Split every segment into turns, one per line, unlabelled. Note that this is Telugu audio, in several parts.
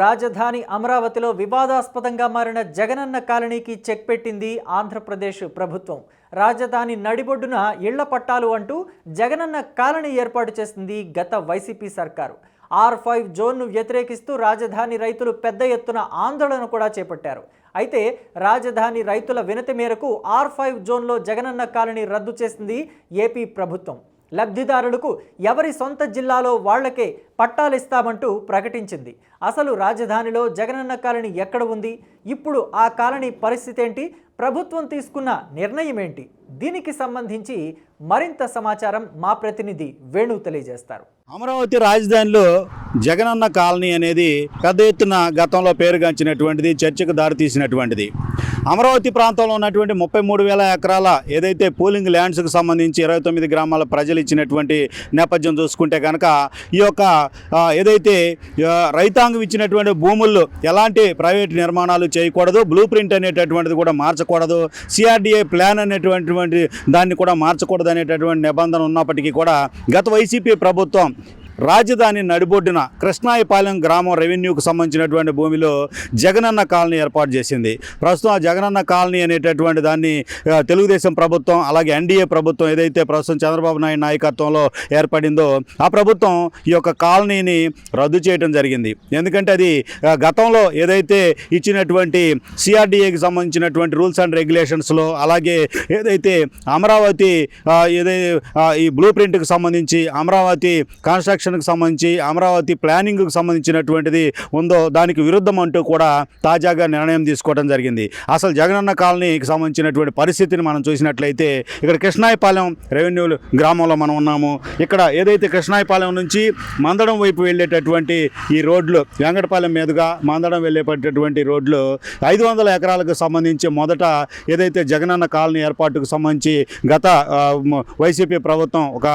రాజధాని అమరావతిలో వివాదాస్పదంగా మారిన జగనన్న కాలనీకి చెక్ పెట్టింది ఆంధ్రప్రదేశ్ ప్రభుత్వం. రాజధాని నడిబొడ్డున ఇళ్ళ పట్టాలు అంటూ జగనన్న కాలనీ ఏర్పాటు చేసింది గత వైసీపీ సర్కారు. ఆర్ ఫైవ్ జోన్ను వ్యతిరేకిస్తూ రాజధాని రైతులు పెద్ద ఎత్తున ఆందోళన కూడా చేపట్టారు. అయితే రాజధాని రైతుల వినతి మేరకు ఆర్ ఫైవ్ జోన్లో జగనన్న కాలనీ రద్దు చేసింది ఏపీ ప్రభుత్వం. లబ్ధిదారులకు ఎవరి సొంత జిల్లాలో వాళ్ళకే పట్టాలిస్తామంటూ ప్రకటించింది. అసలు రాజధానిలో జగనన్న కాలనీ ఎక్కడ ఉంది? ఇప్పుడు ఆ కాలనీ పరిస్థితి ఏంటి? ప్రభుత్వం తీసుకున్న నిర్ణయం ఏంటి? దీనికి సంబంధించి మరింత సమాచారం మా ప్రతినిధి వేణు తెలియజేస్తారు.
అమరావతి రాజధానిలో జగనన్న కాలనీ అనేది పెద్ద ఎత్తున గతంలో పేరుగాంచినటువంటిది చర్చకు దారితీసినటువంటిది. అమరావతి ప్రాంతంలో ఉన్నటువంటి ముప్పై మూడు వేల ఎకరాల ఏదైతే పోలింగ్ ల్యాండ్స్కి సంబంధించి ఇరవై తొమ్మిది గ్రామాల ప్రజలు ఇచ్చినటువంటి నేపథ్యం చూసుకుంటే కనుక ఈ యొక్క ఏదైతే రైతాంగం ఇచ్చినటువంటి భూముల్లో ఎలాంటి ప్రైవేట్ నిర్మాణాలు చేయకూడదు బ్లూ ప్రింట్ అనేటటువంటిది కూడా మార్చకూడదు సిఆర్డిఏ ప్లాన్ అనేటటువంటి దాన్ని కూడా మార్చకూడదు అనేటటువంటి నిబంధన ఉన్నప్పటికీ కూడా గత వైసీపీ ప్రభుత్వం రాజధాని నడిబొడ్డున కృష్ణాయపాలెం గ్రామం రెవెన్యూకు సంబంధించినటువంటి భూమిలో జగనన్న కాలనీ ఏర్పాటు చేసింది. ప్రస్తుతం ఆ జగనన్న కాలనీ అనేటటువంటి దాన్ని తెలుగుదేశం ప్రభుత్వం అలాగే ఎన్డీఏ ప్రభుత్వం ఏదైతే ప్రస్తుతం చంద్రబాబు నాయుడు నాయకత్వంలో ఏర్పడిందో ఆ ప్రభుత్వం ఈ యొక్క కాలనీని రద్దు చేయడం జరిగింది. ఎందుకంటే అది గతంలో ఏదైతే ఇచ్చినటువంటి సిఆర్డీఏకి సంబంధించినటువంటి రూల్స్ అండ్ రెగ్యులేషన్స్లో అలాగే ఏదైతే అమరావతి ఏదైతే ఈ బ్లూ ప్రింట్కి సంబంధించి అమరావతి కన్స్ట్రక్షన్ కన్స్ట్రక్షన్కి సంబంధించి అమరావతి ప్లానింగ్కు సంబంధించినటువంటిది ఉందో దానికి విరుద్ధం అంటూ కూడా తాజాగా నిర్ణయం తీసుకోవడం జరిగింది. అసలు జగనన్న కాలనీకి సంబంధించినటువంటి పరిస్థితిని మనం చూసినట్లయితే ఇక్కడ కృష్ణాయపాలెం రెవెన్యూ గ్రామంలో మనం ఉన్నాము. ఇక్కడ ఏదైతే కృష్ణాయపాలెం నుంచి మందడం వైపు వెళ్ళేటటువంటి ఈ రోడ్లు వెంకటపాలెం మీదుగా మందడం వెళ్ళేటటువంటి రోడ్లు ఐదు వందల ఎకరాలకు సంబంధించి మొదట ఏదైతే జగనన్న కాలనీ ఏర్పాటుకు సంబంధించి గత వైసీపీ ప్రభుత్వం ఒక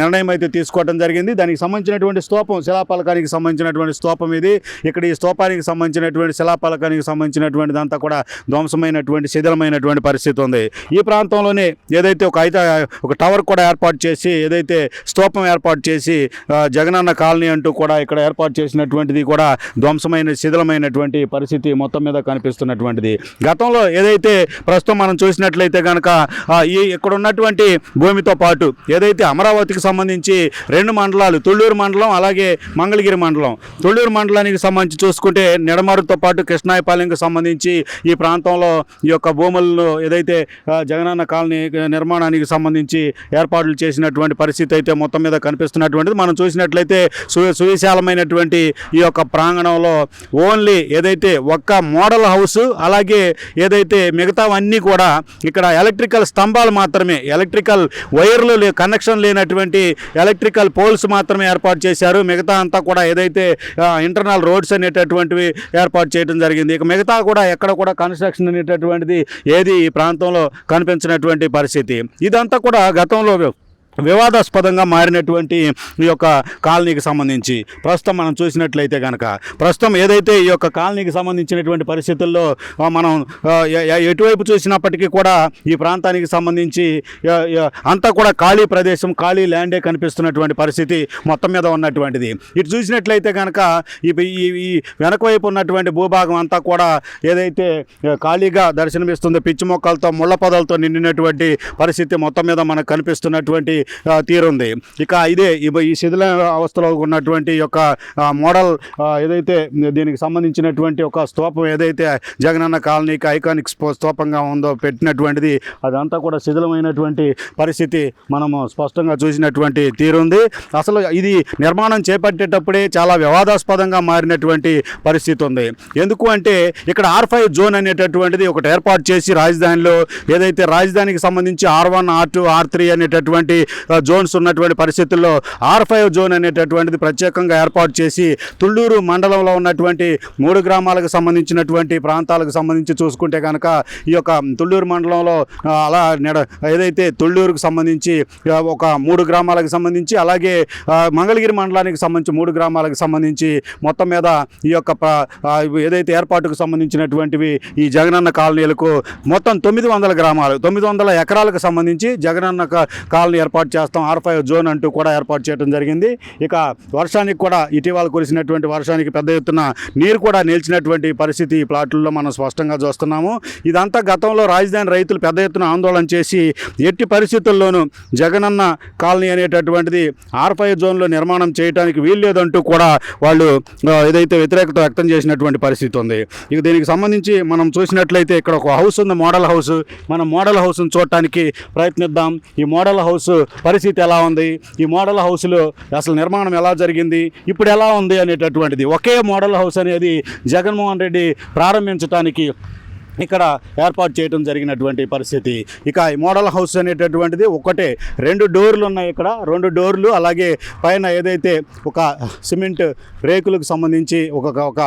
నిర్ణయం అయితే తీసుకోవడం జరిగింది. దానికి సంబంధించినటువంటి స్తూపం శిలాపలకానికి సంబంధించినటువంటి స్తూపం ఇది. ఇక్కడ ఈ స్తూపానికి సంబంధించినటువంటి శిలాపలకానికి సంబంధించినటువంటి అంతా కూడా ధ్వంసమైనటువంటి శిథిలమైనటువంటి పరిస్థితి ఉంది. ఈ ప్రాంతంలోనే ఏదైతే ఒక అయితే ఒక టవర్ కూడా ఏర్పాటు చేసి ఏదైతే స్తూపం ఏర్పాటు చేసి జగనన్న కాలనీ అంటూ కూడా ఇక్కడ ఏర్పాటు చేసినటువంటిది కూడా ధ్వంసమైన శిథిలమైనటువంటి పరిస్థితి మొత్తం మీద కనిపిస్తున్నటువంటిది. గతంలో ఏదైతే ప్రస్తుతం మనం చూసినట్లయితే కనుక ఈ ఇక్కడ ఉన్నటువంటి భూమితో పాటు ఏదైతే అమరావతికి సంబంధించి రెండు మండలాలు తొళ్ళూరు మండలం అలాగే మంగళగిరి మండలం. తొళ్ళూరు మండలానికి సంబంధించి చూసుకుంటే నిడమరుతో పాటు కృష్ణాయపాలెంకి సంబంధించి ఈ ప్రాంతంలో ఈ యొక్క భూములను ఏదైతే జగనన్న కాలనీ నిర్మాణానికి సంబంధించి ఏర్పాట్లు చేసినటువంటి పరిస్థితి అయితే మొత్తం మీద కనిపిస్తున్నటువంటిది. మనం చూసినట్లయితే సు సువిశాలమైనటువంటి ఈ యొక్క ప్రాంగణంలో ఓన్లీ ఏదైతే ఒక్క మోడల్ హౌస్ అలాగే ఏదైతే మిగతావన్నీ కూడా ఇక్కడ ఎలక్ట్రికల్ స్తంభాలు మాత్రమే ఎలక్ట్రికల్ వైర్లు లే కనెక్షన్ లేనటువంటి ఎలక్ట్రికల్ పోల్స్ మాత్రమే ఏర్పాటు చేశారు. మిగతా అంతా కూడా ఏదైతే ఇంటర్నల్ రోడ్స్ అనేటటువంటివి ఏర్పాటు చేయడం జరిగింది. ఇక మిగతా కూడా ఎక్కడ కూడా కన్స్ట్రక్షన్ అనేటటువంటిది ఏది ఈ ప్రాంతంలో కనిపించినటువంటి పరిస్థితి. ఇదంతా కూడా గతంలో వివాదాస్పదంగా మారినటువంటి ఈ యొక్క కాలనీకి సంబంధించి ప్రస్తుతం మనం చూసినట్లయితే కనుక ప్రస్తుతం ఏదైతే ఈ యొక్క కాలనీకి సంబంధించినటువంటి పరిస్థితుల్లో మనం ఎటువైపు చూసినప్పటికీ కూడా ఈ ప్రాంతానికి సంబంధించి అంతా కూడా ఖాళీ ప్రదేశం ఖాళీ ల్యాండే కనిపిస్తున్నటువంటి పరిస్థితి మొత్తం మీద ఉన్నటువంటిది. ఇటు చూసినట్లయితే కనుక ఈ ఈ ఈ వెనక వైపు ఉన్నటువంటి భూభాగం అంతా కూడా ఏదైతే ఖాళీగా దర్శనమిస్తుందో పిచ్చి మొక్కలతో ముళ్ళ పొదలతో నిండినటువంటి పరిస్థితి మొత్తం మీద మనకు కనిపిస్తున్నటువంటి తీరుంది. ఇక ఇదే ఈ- ఈ శిథిల అవస్థలో ఉన్నటువంటి యొక్క మోడల్ ఏదైతే దీనికి సంబంధించినటువంటి ఒక స్తూపం ఏదైతే జగనన్న కాలనీకి ఐకానిక్ స్పో- స్తూపంగా ఉందో పెట్టినటువంటిది అదంతా కూడా శిథిలమైనటువంటి పరిస్థితి మనము స్పష్టంగా చూసినటువంటి తీరుంది. అసలు ఇది నిర్మాణం చేపట్టేటప్పుడే చాలా వివాదాస్పదంగా మారినటువంటి పరిస్థితి ఉంది. ఎందుకు అంటే ఇక్కడ ఆర్ ఫైవ్ జోన్ అనేటటువంటిది ఒకటి ఏర్పాటు చేసి రాజధానిలో ఏదైతే రాజధానికి సంబంధించి R one R two R three అనేటటువంటి జోన్స్ ఉన్నటువంటి పరిస్థితుల్లో ఆర్ ఫైవ్ జోన్ అనేటటువంటిది ప్రత్యేకంగా ఏర్పాటు చేసి తుళ్ళూరు మండలంలో ఉన్నటువంటి మూడు గ్రామాలకు సంబంధించినటువంటి ప్రాంతాలకు సంబంధించి చూసుకుంటే కనుక ఈ యొక్క తుళ్ళూరు మండలంలో అలా నెడ ఏదైతే తుళ్ళూరుకు సంబంధించి ఒక మూడు గ్రామాలకు సంబంధించి అలాగే మంగళగిరి మండలానికి సంబంధించి మూడు గ్రామాలకు సంబంధించి మొత్తం మీద ఈ యొక్క ఏదైతే ఏర్పాటుకు సంబంధించినటువంటివి ఈ జగనన్న కాలనీలకు మొత్తం తొమ్మిది వందల గ్రామాలు తొమ్మిది వందల ఎకరాలకు సంబంధించి జగనన్న కాలనీ ఏర్పాటు ఏర్పాటు చేస్తాం. ఆర్ ఫైవ్ జోన్ అంటూ కూడా ఏర్పాటు చేయడం జరిగింది. ఇక వర్షానికి కూడా ఇటీవల కురిసినటువంటి వర్షానికి పెద్ద ఎత్తున నీరు కూడా నిలిచినటువంటి పరిస్థితి ఈ ప్లాట్లలో మనం స్పష్టంగా చూస్తున్నాము. ఇదంతా గతంలో రాజధాని రైతులు పెద్ద ఎత్తున ఆందోళన చేసి ఎట్టి పరిస్థితుల్లోనూ జగనన్న కాలనీ అనేటటువంటిది ఆర్ఫై జోన్లో నిర్మాణం చేయడానికి వీల్లేదంటూ కూడా వాళ్ళు ఏదైతే వ్యతిరేకత వ్యక్తం చేసినటువంటి పరిస్థితి ఉంది. ఇక దీనికి సంబంధించి మనం చూసినట్లయితే ఇక్కడ ఒక హౌస్ ఉంది మోడల్ హౌస్. మనం మోడల్ హౌస్ను చూడటానికి ప్రయత్నిద్దాం. ఈ మోడల్ హౌస్ పరిస్థితి ఎలా ఉంది? ఈ మోడల్ హౌస్లో అసలు నిర్మాణం ఎలా జరిగింది? ఇప్పుడు ఎలా ఉంది అనేటటువంటిది. ఒకే మోడల్ హౌస్ అనేది జగన్మోహన్ రెడ్డి ప్రారంభించడానికి ఇక్కడ ఏర్పాటు చేయడం జరిగినటువంటి పరిస్థితి. ఇక ఈ మోడల్ హౌస్ అనేటటువంటిది ఒకటే. రెండు డోర్లు ఉన్నాయి ఇక్కడ. రెండు డోర్లు అలాగే పైన ఏదైతే ఒక సిమెంట్ రేకులకు సంబంధించి ఒక ఒక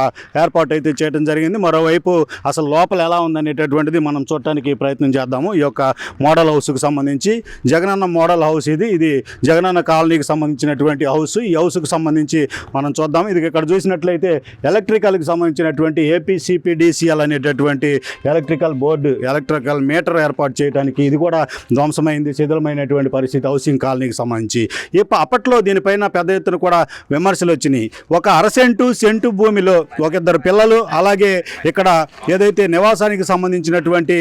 ఏర్పాటు అయితే చేయడం జరిగింది. మరోవైపు అసలు లోపల ఎలా ఉందనేటటువంటిది మనం చూడటానికి ప్రయత్నం చేద్దాము. ఈ యొక్క మోడల్ హౌస్కు సంబంధించి జగనన్న మోడల్ హౌస్ ఇది. ఇది జగనన్న కాలనీకి సంబంధించినటువంటి హౌస్. ఈ హౌస్కు సంబంధించి మనం చూద్దాం ఇది ఇక్కడ చూసినట్లయితే ఎలక్ట్రికల్కి సంబంధించినటువంటి ఏపీసీపీడీసీఎల్ అనేటటువంటి ఎలక్ట్రికల్ బోర్డు ఎలక్ట్రికల్ మీటర్ ఏర్పాటు చేయడానికి ఇది కూడా ధ్వంసమైంది శిథిలమైనటువంటి పరిస్థితి హౌసింగ్ కాలనీకి సంబంధించి. ఇప్ప అప్పట్లో దీనిపైన పెద్ద ఎత్తున కూడా విమర్శలు వచ్చినాయి. ఒక అరసెంటు సెంటు భూమిలో ఒక ఇద్దరు పిల్లలు అలాగే ఇక్కడ ఏదైతే నివాసానికి సంబంధించినటువంటి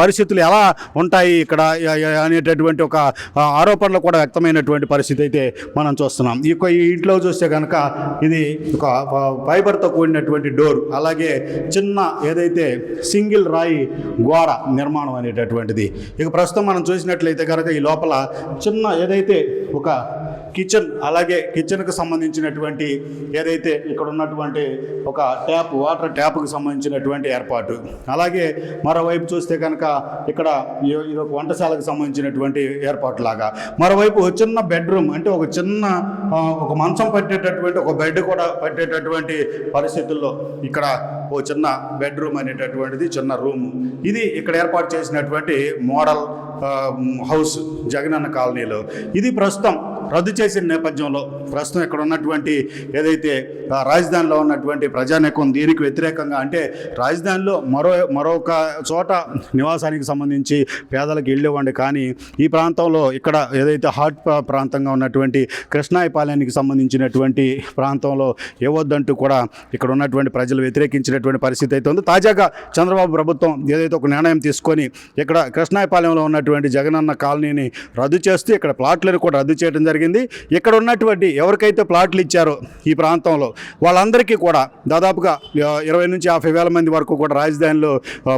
పరిస్థితులు ఎలా ఉంటాయి ఇక్కడ అనేటటువంటి ఒక ఆరోపణలు కూడా వ్యక్తమైనటువంటి పరిస్థితి అయితే మనం చూస్తున్నాం. ఈ ఇంట్లో చూస్తే కనుక ఇది ఒక ఫైబర్తో కూడినటువంటి డోర్ అలాగే చిన్న ఏదైతే సింగిల్ రాయి గోడ నిర్మాణం అనేటటువంటిది. ఇక ప్రస్తుతం మనం చూసినట్లయితే కనుక ఈ లోపల చిన్న ఏదైతే ఒక కిచెన్ అలాగే కిచెన్కి సంబంధించినటువంటి ఏదైతే ఇక్కడ ఉన్నటువంటి ఒక ట్యాప్ వాటర్ ట్యాప్కి సంబంధించినటువంటి ఏర్పాటు. అలాగే మరోవైపు చూస్తే కనుక ఇక్కడ ఈ- ఇది ఒక వంటశాలకు సంబంధించినటువంటి ఏర్పాటు లాగా మరోవైపు ఒక చిన్న బెడ్రూమ్ అంటే ఒక చిన్న ఒక మంచం పట్టేటటువంటి ఒక బెడ్ కూడా పట్టేటటువంటి పరిస్థితుల్లో ఇక్కడ ఓ చిన్న బెడ్రూమ్ అనేటటువంటిది చిన్న రూము. ఇది ఇక్కడ ఏర్పాటు చేసినటువంటి మోడల్ హౌస్ జగనన్న కాలనీలో. ఇది ప్రస్తుతం రద్దు చేసిన నేపథ్యంలో ప్రస్తుతం ఇక్కడ ఉన్నటువంటి ఏదైతే రాజధానిలో ఉన్నటువంటి ప్రజానీకం దీనికి వ్యతిరేకంగా అంటే రాజధానిలో మరో మరొక చోట నివాసానికి సంబంధించి పేదలకు ఇళ్ళు ఇవ్వండి. కానీ ఈ ప్రాంతంలో ఇక్కడ ఏదైతే హాట్ ప్రాంతంగా ఉన్నటువంటి కృష్ణాయపాలెనికి సంబంధించినటువంటి ప్రాంతంలో ఇవ్వద్దంటూ కూడా ఇక్కడ ఉన్నటువంటి ప్రజలు వ్యతిరేకించినటువంటి పరిస్థితి అయితే ఉంది. తాజాగా చంద్రబాబు ప్రభుత్వం ఏదైతే ఒక నిర్ణయం తీసుకొని ఇక్కడ కృష్ణాయపాలెంలో ఉన్నటువంటి జగనన్న కాలనీని రద్దు చేస్తూ ఇక్కడ ప్లాట్లను కూడా రద్దు చేయడం జరిగింది. ఇక్కడ ఉన్నటువంటి ఎవరికైతే ప్లాట్లు ఇచ్చారో ఈ ప్రాంతంలో వాళ్ళందరికీ కూడా దాదాపుగా ఇరవై నుంచి యాభై వేల మంది వరకు కూడా రాజధానిలో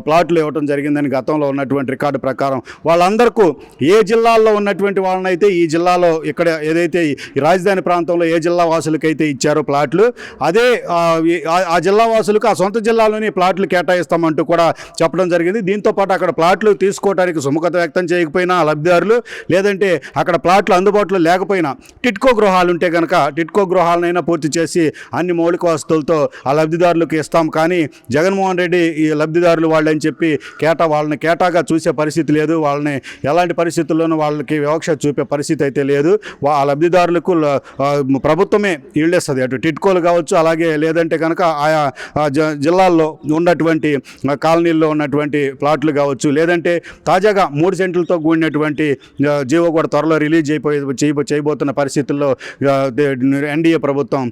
ప్లాట్లు ఇవ్వడం జరిగిందని గతంలో ఉన్నటువంటి రికార్డు ప్రకారం వాళ్ళందరికీ ఏ జిల్లాల్లో ఉన్నటువంటి వాళ్ళనైతే ఈ జిల్లాలో ఇక్కడ ఏదైతే ఈ రాజధాని ప్రాంతంలో ఏ జిల్లా వాసులకైతే ఇచ్చారో ప్లాట్లు అదే ఆ, జిల్లా వాసులకు ఆ సొంత జిల్లాలోని ప్లాట్లు కేటాయిస్తామంటూ కూడా చెప్పడం జరిగింది. దీంతో పాటు అక్కడ ప్లాట్లు తీసుకోవడానికి సుముఖత వ్యక్తం చేయకపోయినా లబ్ధిదారులు లేదంటే అక్కడ ప్లాట్లు అందుబాటులో లేకపోతే కాకపోయినా టిట్కో గృహాలు ఉంటే కనుక టిట్కో గృహాలనైనా పూర్తి చేసి అన్ని మౌలిక వసతులతో ఆ లబ్ధిదారులకు ఇస్తాం. కానీ జగన్మోహన్ రెడ్డి ఈ లబ్ధిదారులు వాళ్ళని చెప్పి కేటా వాళ్ళని కేటాగా చూసే పరిస్థితి లేదు. వాళ్ళని ఎలాంటి పరిస్థితుల్లోనూ వాళ్ళకి వివక్ష చూపే పరిస్థితి అయితే లేదు. వా- ఆ లబ్ధిదారులకు ప్రభుత్వమే ఇళ్ళేస్తుంది. అటు టిట్కోలు కావచ్చు అలాగే లేదంటే కనుక ఆయా జ- జిల్లాల్లో ఉన్నటువంటి కాలనీల్లో ఉన్నటువంటి ప్లాట్లు కావచ్చు లేదంటే తాజాగా మూడు సెంట్లతో కూడినటువంటి జీవో కూడా త్వరలో రిలీజ్ అయిపోయి చేయబో చేయబోతున్న పరిస్థితుల్లో ఎన్డీఏ ప్రభుత్వం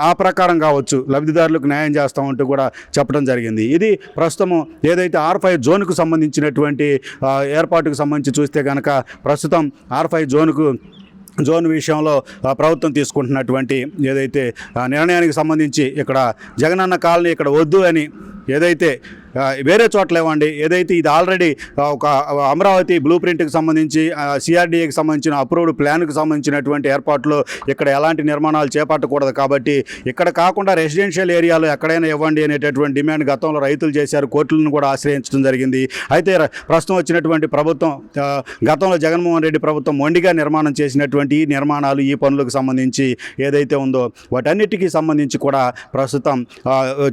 ఆ, ప్రకారం కావచ్చు లబ్ధిదారులకు న్యాయం చేస్తామంటూ కూడా చెప్పడం జరిగింది. ఇది ప్రస్తుతం ఏదైతే ఆర్ ఫైవ్ జోన్కు సంబంధించినటువంటి ఏర్పాటుకు సంబంధించి చూస్తే కనుక ప్రస్తుతం ఆర్ ఫైవ్ జోన్కు జోన్ విషయంలో ప్రభుత్వం తీసుకుంటున్నటువంటి ఏదైతే నిర్ణయానికి సంబంధించి ఇక్కడ జగనన్న కాలనీ ఇక్కడ వద్దు అని ఏదైతే వేరే చోట్ల ఇవ్వండి ఏదైతే ఇది ఆల్రెడీ ఒక అమరావతి బ్లూ ప్రింట్కి సంబంధించి సిఆర్డీఏకి సంబంధించిన అప్రూవ్డ్ ప్లాన్కి సంబంధించినటువంటి ఏర్పాట్లు ఇక్కడ ఎలాంటి నిర్మాణాలు చేపట్టకూడదు కాబట్టి ఇక్కడ కాకుండా రెసిడెన్షియల్ ఏరియాలో ఎక్కడైనా ఇవ్వండి అనేటటువంటి డిమాండ్ గతంలో రైతులు చేశారు కోర్టులను కూడా ఆశ్రయించడం జరిగింది. అయితే ప్రస్తుతం వచ్చినటువంటి ప్రభుత్వం గతంలో జగన్మోహన్ రెడ్డి ప్రభుత్వం మొండిగా నిర్మాణం చేసినటువంటి ఈ నిర్మాణాలు ఈ పనులకు సంబంధించి ఏదైతే ఉందో వాటన్నిటికీ సంబంధించి కూడా ప్రస్తుతం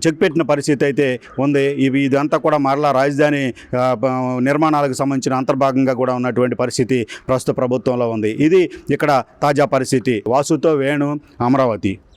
చెక్ పెట్టిన పరిస్థితి అయితే ఉంది. ఇవి ఇదంతా కూడా మరలా రాజధాని నిర్మాణాలకు సంబంధించిన అంతర్భాగంగా కూడా ఉన్నటువంటి పరిస్థితి ప్రస్తుత ప్రభుత్వంలో ఉంది. ఇది ఇక్కడ తాజా పరిస్థితి. వాసుతో వేణు అమరావతి.